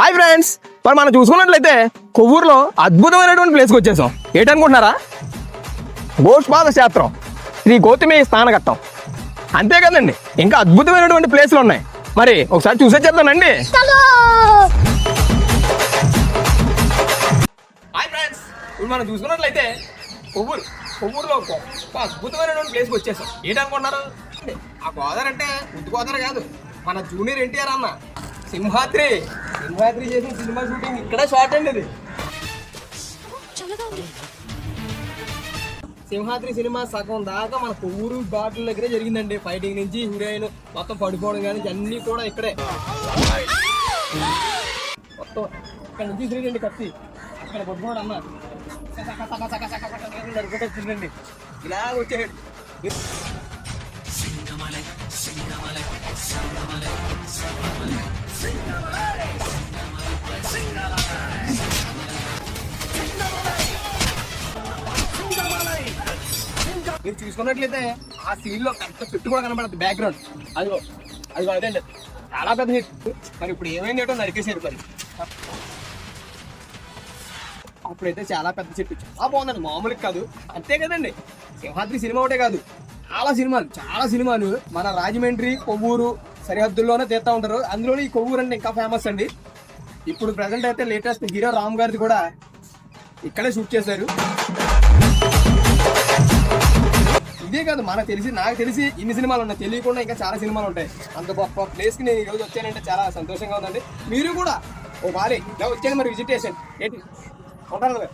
Hi friends మరి మనం చూసుకున్నట్లయితే కొవ్వూరులో అద్భుతమైనటువంటి ప్లేస్కి వచ్చేసాం. ఏంటనుకుంటున్నారా? గోష్పాద శాస్త్రం శ్రీ గౌతమి స్నానఘట్టం. అంతే కదండి. ఇంకా అద్భుతమైనటువంటి ప్లేస్లు ఉన్నాయి. మరి ఒకసారి చూసేద్దానండి హాయ్ ఫ్రెండ్స్ ఇప్పుడు మనం చూసుకున్నట్లయితే కొవ్వూరు కొవ్వూరులో ఒక అద్భుతమైనటువంటి ప్లేస్కి వచ్చేసాం. ఏంటనుకుంటున్నారు? ఆ గోదావరి అంటే ముద్దు గోదావరి కాదు. మన జూనియర్ ఎన్టీఆర్ అన్న సింహాద్రి. సింహాద్రి చేసిన సినిమా షూటింగ్ ఇక్కడ షార్ట్ అండి ఇది. సింహాద్రి సినిమా సగం దాకా మన కొవ్వూరు ఘాట్ల దగ్గరే జరిగిందండి. ఫైటింగ్ నుంచి హీరోయిన్ మొత్తం పడిపోవడం కానీ అన్నీ కూడా ఇక్కడే. మొత్తం ఇక్కడ నుంచి తిరిగండి కత్తి. ఇక్కడ పట్టుకోవడం అన్న. తిరగండి ఇలా వచ్చేయండి మీరు చూసుకున్నట్లయితే ఆ సీన్లో పెద్ద చెట్టు కూడా కనబడదు బ్యాక్గ్రౌండ్ అదిగో అదిగో అదండి చాలా పెద్ద హిట్ మరి ఇప్పుడు ఏమైంది ఏంటో నరికేసారు మరి. అప్పుడైతే చాలా పెద్ద చెట్టు చాలా బాగుందండి. మామూలుగా కాదు. అంతే కదండి. సింహాద్రి సినిమా ఒకటే కాదు. చాలా సినిమాలు చాలా సినిమాలు. మన రాజమండ్రి కొవ్వూరు సరిహద్దుల్లోనే తీస్తా ఉంటారు. అందులోనే ఈ కొవ్వూరు అంటే ఇంకా ఫేమస్ అండి. ఇప్పుడు ప్రజెంట్ అయితే లేటెస్ట్ హీరో రామ్ గారిది కూడా ఇక్కడే షూట్ చేశారు. ఇదే కాదు మనకు తెలిసి నాకు తెలిసి ఇన్ని సినిమాలు ఉన్నాయి. తెలియకుండా ఇంకా చాలా సినిమాలు ఉంటాయి. అంత గొప్ప ప్లేస్కి నేను ఈరోజు వచ్చానంటే చాలా సంతోషంగా ఉందండి. మీరు కూడా ఓ బాలే ఇలా వచ్చాను మరి విజిటేషన్ ఏంటి? ఉంటాను కదా.